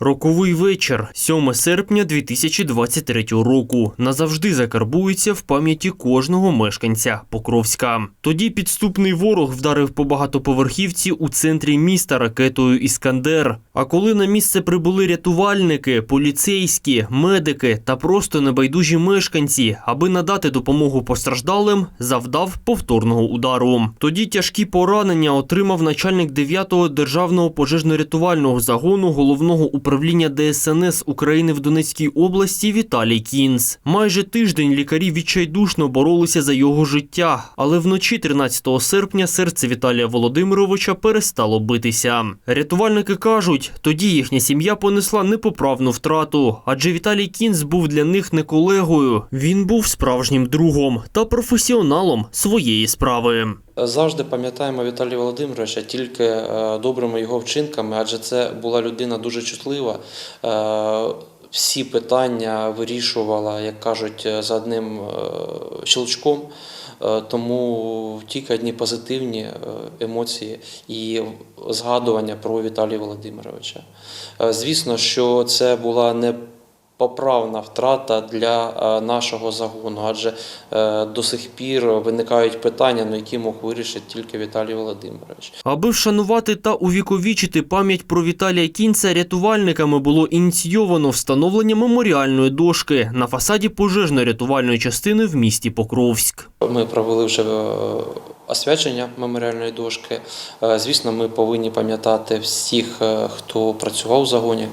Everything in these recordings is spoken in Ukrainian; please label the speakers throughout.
Speaker 1: Роковий вечір, 7 серпня 2023 року, назавжди закарбується в пам'яті кожного мешканця Покровська. Тоді підступний ворог вдарив по багатоповерхівці у центрі міста ракетою Іскандер. А коли на місце прибули рятувальники, поліцейські, медики та просто небайдужі мешканці, аби надати допомогу постраждалим, завдав повторного удару. Тоді тяжкі поранення отримав начальник 9-го державного пожежно-рятувального загону головного управління ДСНС України в Донецькій області Віталій Кінс. Майже тиждень лікарі відчайдушно боролися за його життя, але вночі 13 серпня серце Віталія Володимировича перестало битися. Рятувальники кажуть, тоді їхня сім'я понесла непоправну втрату, адже Віталій Кінц був для них не колегою. Він був справжнім другом та професіоналом своєї справи.
Speaker 2: Завжди пам'ятаємо Віталія Володимировича тільки е, добрими його вчинками, адже це була людина дуже чутлива. Всі питання вирішувала, як кажуть, е, за одним е, щелчком. Е, Тому тільки одні позитивні емоції і згадування про Віталія Володимировича. Звісно, що це була не Поправна втрата для е, нашого загону, адже е, до сих пір виникають питання, на які мог вирішити тільки Віталій Володимирович.
Speaker 1: Аби вшанувати та увіковічити пам'ять про Віталія Кінця, рятувальниками було ініційовано встановлення меморіальної дошки на фасаді пожежно-рятувальної частини в місті Покровськ.
Speaker 2: Ми провели вже е, освячення меморіальної дошки. Звісно, ми повинні пам'ятати всіх, хто працював у загоні.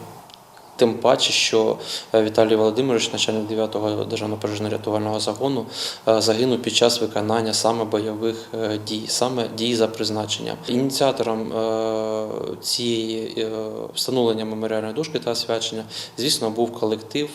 Speaker 2: Тим паче, що е, Віталій Володимирович, начальник 9-го державного пожежно-рятувального загону, е, загинув під час виконання саме бойових е, дій, саме дій за призначенням. Ініціатором цієї встановлення меморіальної дошки та освячення, звісно, був колектив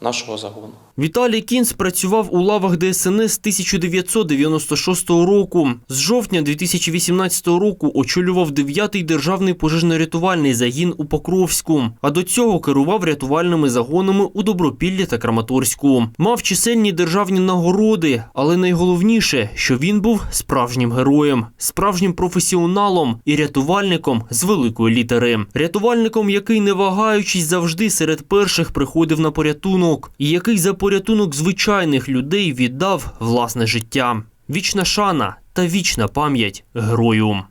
Speaker 2: нашого загону.
Speaker 1: Віталій Кінц працював у лавах ДСНС з 1996 року. З жовтня 2018 року очолював 9-й державний пожежно-рятувальний загін у Покровську, а до цього керував рятувальними загонами у Добропіллі та Краматорську. Мав чисельні державні нагороди, але найголовніше, що він був справжнім героєм, справжнім професіоналом і рятувальником з великої літери. Рятувальником, який не вагаючись завжди серед перших приходив на порятунок, і який за порятунок звичайних людей віддав власне життя. Вічна шана та вічна пам'ять герою.